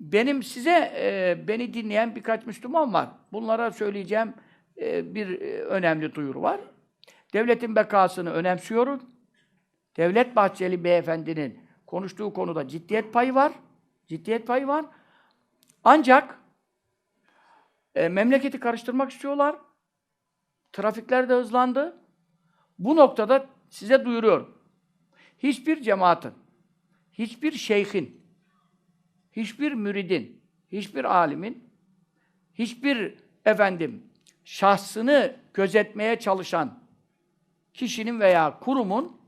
benim size e, beni dinleyen birkaç Müslüman var. Bunlara söyleyeceğim e, bir e, önemli duyuru var. Devletin bekasını önemsiyorum. Devlet Bahçeli Beyefendi'nin konuştuğu konuda ciddiyet payı var. Ciddiyet payı var. Ancak e, memleketi karıştırmak istiyorlar. Trafikler de hızlandı. Bu noktada size duyuruyorum. Hiçbir cemaatin, hiçbir şeyhin, hiçbir müridin, hiçbir alimin, hiçbir efendim şahsını gözetmeye çalışan kişinin veya kurumun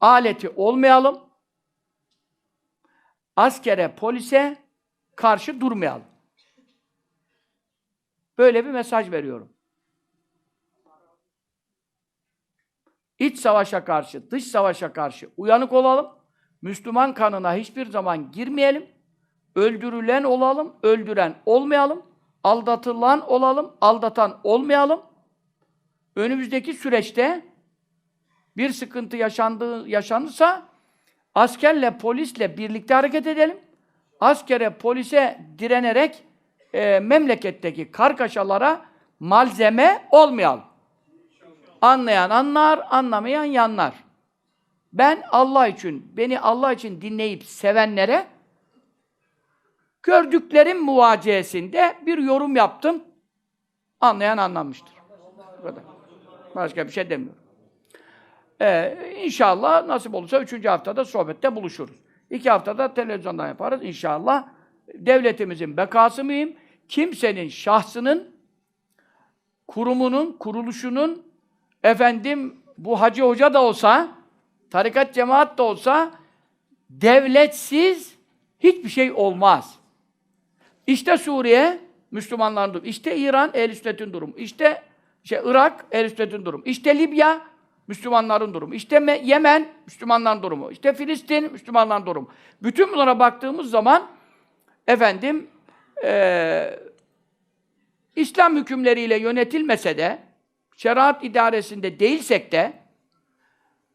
aleti olmayalım. Askere, polise karşı durmayalım. Böyle bir mesaj veriyorum. İç savaşa karşı, dış savaşa karşı uyanık olalım. Müslüman kanına hiçbir zaman girmeyelim. Öldürülen olalım, öldüren olmayalım. Aldatılan olalım, aldatan olmayalım. Önümüzdeki süreçte bir sıkıntı yaşandığı yaşanırsa askerle, polisle birlikte hareket edelim. Askere, polise direnerek e, memleketteki kargaşalara malzeme olmayalım. Anlayan anlar, anlamayan yanlar. Ben Allah için, beni Allah için dinleyip sevenlere gördüklerim muvaciyesinde bir yorum yaptım. Anlayan anlamıştır. Başka bir şey demiyorum. Ee, inşallah nasip olursa üçüncü haftada sohbette buluşuruz. İki haftada televizyondan yaparız inşallah. Devletimizin bekası mühim. Kimsenin şahsının, kurumunun, kuruluşunun, efendim bu hacı hoca da olsa, tarikat cemaat da olsa, devletsiz hiçbir şey olmaz. İşte Suriye, Müslümanların durumu. İşte İran, ehl sünnetin durumu. İşte şey, Irak, ehl sünnetin durumu. İşte Libya, Müslümanların durumu. İşte Me- Yemen, Müslümanların durumu. İşte Filistin, Müslümanların durumu. Bütün bunlara baktığımız zaman efendim eee İslam hükümleriyle yönetilmese de şeriat idaresinde değilsek de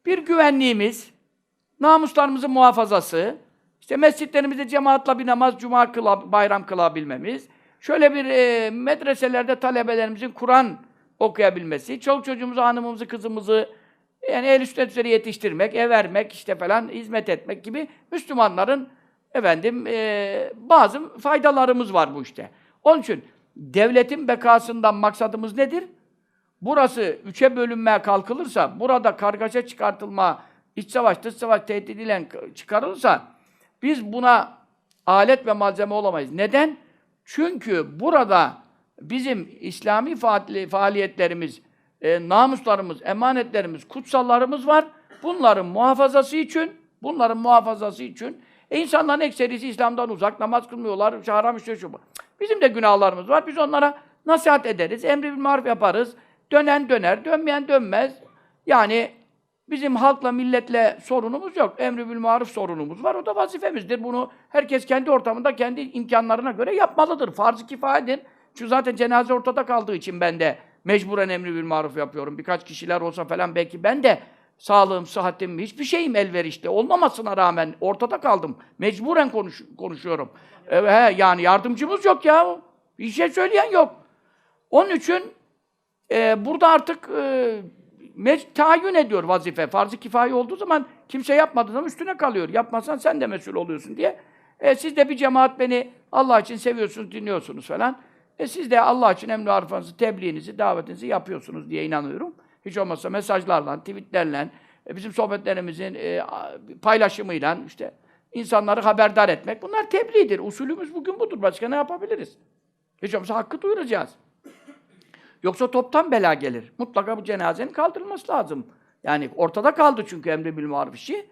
bir güvenliğimiz, namuslarımızın muhafazası, işte mescitlerimizde cemaatla bir namaz, cuma kıla, bayram kılabilmemiz, şöyle bir e, medreselerde talebelerimizin Kur'an okuyabilmesi, çoluk çocuğumuzu, hanımımızı, kızımızı yani el üzere yetiştirmek, ev vermek, işte falan hizmet etmek gibi Müslümanların efendim e, bazı faydalarımız var bu işte. Onun için devletin bekasından maksadımız nedir? Burası üçe bölünmeye kalkılırsa, burada kargaşa çıkartılma, iç savaş, dış savaş tehdidiyle çıkarılırsa biz buna alet ve malzeme olamayız. Neden? Çünkü burada bizim İslami faali- faaliyetlerimiz, e, namuslarımız, emanetlerimiz, kutsallarımız var. Bunların muhafazası için, bunların muhafazası için e insanların ekserisi İslam'dan uzak, namaz kılmıyorlar, haram işte şu. Bizim de günahlarımız var. Biz onlara nasihat ederiz, emri bil maruf yaparız. Dönen döner, dönmeyen dönmez. Yani bizim halkla, milletle sorunumuz yok. Emri bil maruf sorunumuz var. O da vazifemizdir. Bunu herkes kendi ortamında, kendi imkanlarına göre yapmalıdır. Farz-ı kifayedir. Çünkü zaten cenaze ortada kaldığı için ben de mecburen emri bil maruf yapıyorum. Birkaç kişiler olsa falan belki ben de sağlığım, sıhhatim, hiçbir şeyim elverişli olmamasına rağmen ortada kaldım. Mecburen konuş, konuşuyorum. E, he, yani yardımcımız yok ya. Bir şey söyleyen yok. Onun için e, burada artık e, tayin ediyor vazife. Farz-ı kifaye olduğu zaman kimse yapmadığı zaman üstüne kalıyor. Yapmazsan sen de mesul oluyorsun diye. E, siz de bir cemaat beni Allah için seviyorsunuz, dinliyorsunuz falan. E, siz de Allah için emri arfanızı, tebliğinizi, davetinizi yapıyorsunuz diye inanıyorum. Hiç olmazsa mesajlarla, tweetlerle, e, bizim sohbetlerimizin e, paylaşımıyla işte insanları haberdar etmek. Bunlar tebliğdir. Usulümüz bugün budur. Başka ne yapabiliriz? Hiç olmazsa hakkı duyuracağız. Yoksa toptan bela gelir. Mutlaka bu cenazenin kaldırılması lazım. Yani ortada kaldı çünkü emri bil maruf işi.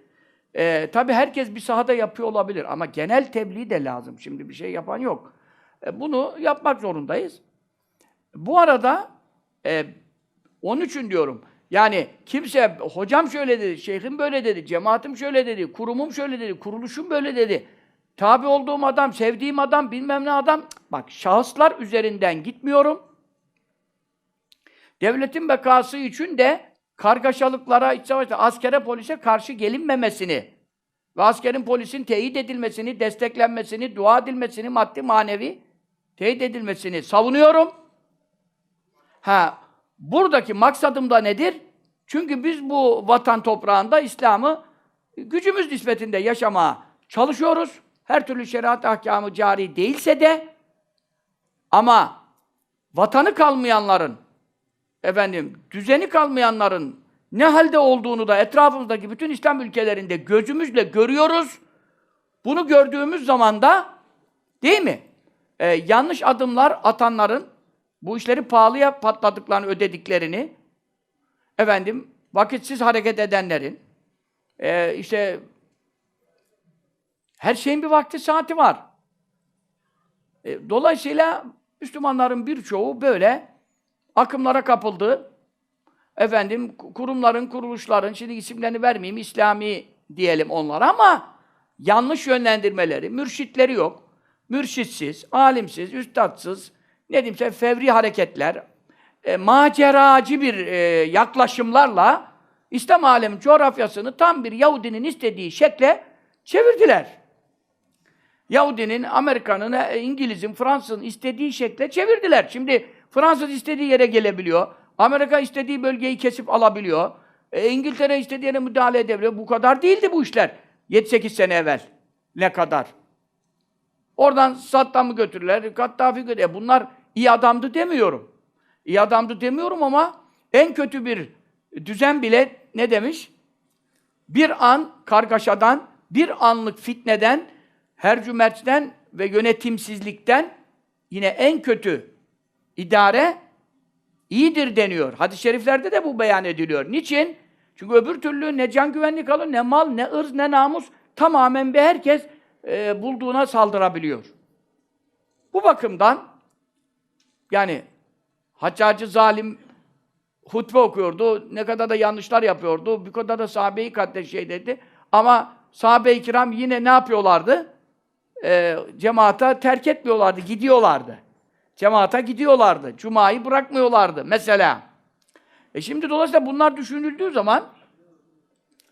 Ee, tabii herkes bir sahada yapıyor olabilir ama genel tebliğ de lazım. Şimdi bir şey yapan yok. E, bunu yapmak zorundayız. Bu arada e, onun için diyorum. Yani kimse hocam şöyle dedi, şeyhim böyle dedi, cemaatim şöyle dedi, kurumum şöyle dedi, kuruluşum böyle dedi. Tabi olduğum adam, sevdiğim adam, bilmem ne adam. Bak şahıslar üzerinden gitmiyorum. Devletin bekası için de kargaşalıklara, iç savaşta, askere, polise karşı gelinmemesini ve askerin polisin teyit edilmesini, desteklenmesini, dua edilmesini, maddi manevi teyit edilmesini savunuyorum. Ha, buradaki maksadım da nedir? Çünkü biz bu vatan toprağında İslam'ı gücümüz nispetinde yaşamaya çalışıyoruz. Her türlü şeriat ahkamı cari değilse de ama vatanı kalmayanların efendim düzeni kalmayanların ne halde olduğunu da etrafımızdaki bütün İslam ülkelerinde gözümüzle görüyoruz. Bunu gördüğümüz zaman da değil mi? Ee, yanlış adımlar atanların bu işleri pahalıya patladıklarını ödediklerini efendim vakitsiz hareket edenlerin e, işte her şeyin bir vakti saati var. E, dolayısıyla Müslümanların birçoğu böyle akımlara kapıldı. Efendim kurumların, kuruluşların, şimdi isimlerini vermeyeyim, İslami diyelim onlara ama yanlış yönlendirmeleri, mürşitleri yok. Mürşitsiz, alimsiz, üstadsız, ne diyeyimse fevri hareketler, e, maceracı bir e, yaklaşımlarla İslam alemi coğrafyasını tam bir Yahudinin istediği şekle çevirdiler. Yahudinin, Amerika'nın, e, İngiliz'in, Fransız'ın istediği şekle çevirdiler. Şimdi Fransız istediği yere gelebiliyor. Amerika istediği bölgeyi kesip alabiliyor. E, İngiltere istediği yere müdahale edebiliyor. Bu kadar değildi bu işler. 7-8 sene evvel. Ne kadar? Oradan Saddam'ı götürürler, Gaddafi götürürler. Bunlar iyi adamdı demiyorum. İyi adamdı demiyorum ama en kötü bir düzen bile ne demiş? Bir an kargaşadan, bir anlık fitneden, hercümerçten ve yönetimsizlikten yine en kötü idare iyidir deniyor. Hadis-i şeriflerde de bu beyan ediliyor. Niçin? Çünkü öbür türlü ne can güvenlik alır, ne mal, ne ırz, ne namus tamamen bir herkes e, bulduğuna saldırabiliyor. Bu bakımdan yani Haccacı zalim hutbe okuyordu. Ne kadar da yanlışlar yapıyordu. Bir kadar da sahabeyi katlet şey dedi. Ama sahabe-i kiram yine ne yapıyorlardı? E, cemaata terk etmiyorlardı, gidiyorlardı. Cemaata gidiyorlardı. Cuma'yı bırakmıyorlardı mesela. E şimdi dolayısıyla bunlar düşünüldüğü zaman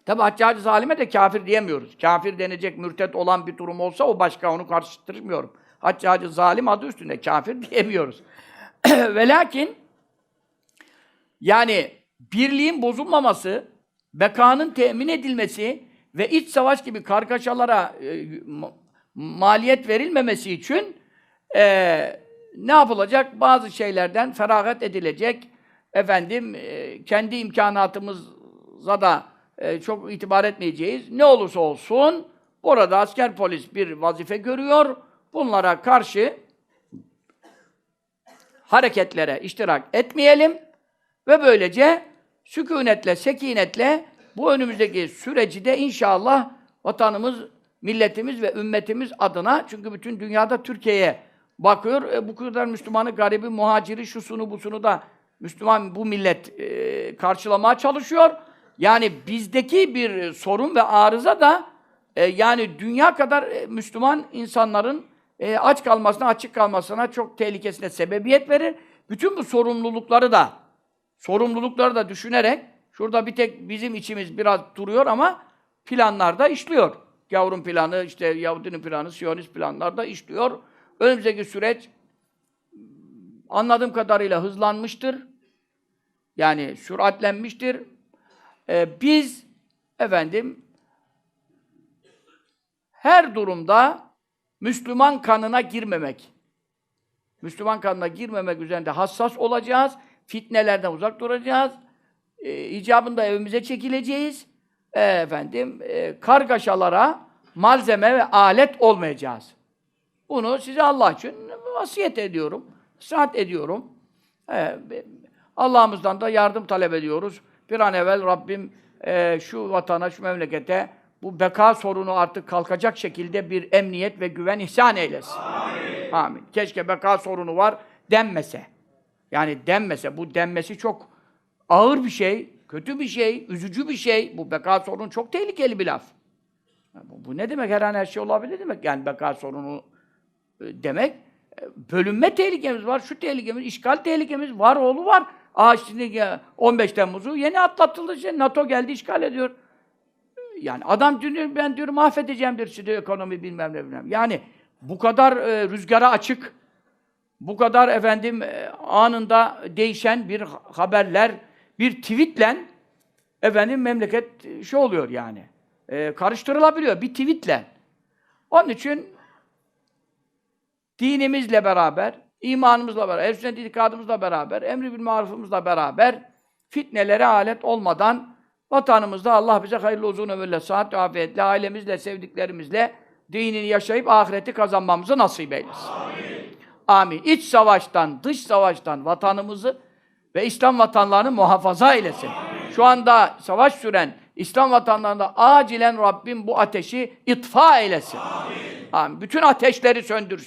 tabi Haccacı zalime de kafir diyemiyoruz. Kafir denecek mürtet olan bir durum olsa o başka onu karıştırmıyorum. Haccacı zalim adı üstünde kafir diyemiyoruz. Ve lakin yani birliğin bozulmaması, bekanın temin edilmesi ve iç savaş gibi kargaşalara e, ma maliyet verilmemesi için e, ne yapılacak? Bazı şeylerden feragat edilecek. Efendim, e, kendi imkanatımıza da e, çok itibar etmeyeceğiz. Ne olursa olsun, orada asker polis bir vazife görüyor. Bunlara karşı hareketlere iştirak etmeyelim ve böylece sükunetle, sekinetle bu önümüzdeki süreci de inşallah vatanımız, milletimiz ve ümmetimiz adına çünkü bütün dünyada Türkiye'ye bakıyor. E, bu kadar Müslümanı, garibi, muhaciri, şusunu, busunu da Müslüman bu millet e, karşılamaya çalışıyor. Yani bizdeki bir sorun ve arıza da e, yani dünya kadar e, Müslüman insanların e, aç kalmasına, açık kalmasına çok tehlikesine sebebiyet verir. Bütün bu sorumlulukları da sorumlulukları da düşünerek şurada bir tek bizim içimiz biraz duruyor ama planlarda işliyor. Gavurun planı, işte Yahudinin planı, Siyonist planlar da işliyor. Önümüzdeki süreç anladığım kadarıyla hızlanmıştır. Yani süratlenmiştir. Ee, biz efendim her durumda Müslüman kanına girmemek, Müslüman kanına girmemek üzerinde hassas olacağız. Fitnelerden uzak duracağız. E, icabında evimize çekileceğiz. E, efendim, e, kargaşalara malzeme ve alet olmayacağız. Bunu size Allah için vasiyet ediyorum. Saat ediyorum. Allah'ımızdan da yardım talep ediyoruz. Bir an evvel Rabbim e, şu vatana, şu memlekete bu beka sorunu artık kalkacak şekilde bir emniyet ve güven ihsan eylesin. Amin. Amin. Keşke beka sorunu var denmese. Yani denmese. Bu denmesi çok ağır bir şey, kötü bir şey, üzücü bir şey. Bu beka sorunu çok tehlikeli bir laf. Bu, bu ne demek? Her an her şey olabilir demek. Yani beka sorunu demek. E, bölünme tehlikemiz var, şu tehlikemiz, işgal tehlikemiz var, oğlu var. Aa şimdi 15 Temmuz'u yeni atlatıldı. İşte NATO geldi, işgal ediyor. yani adam diyor ben diyor mahvedeceğim diyor size ekonomi bilmem ne bilmem. Yani bu kadar e, rüzgara açık, bu kadar efendim e, anında değişen bir haberler, bir tweetle efendim memleket e, şey oluyor yani. E, karıştırılabiliyor bir tweetle. Onun için dinimizle beraber, imanımızla beraber, ehl sünnet itikadımızla beraber, emri bil marufumuzla beraber fitnelere alet olmadan vatanımızda Allah bize hayırlı uzun ömürle, sıhhat ve afiyetle, ailemizle, sevdiklerimizle dinini yaşayıp ahireti kazanmamızı nasip eylesin. Amin. Amin. İç savaştan, dış savaştan vatanımızı ve İslam vatanlarını muhafaza eylesin. Şu anda savaş süren İslam vatanlarında acilen Rabbim bu ateşi itfa eylesin. Amin. Bütün ateşleri söndürsün.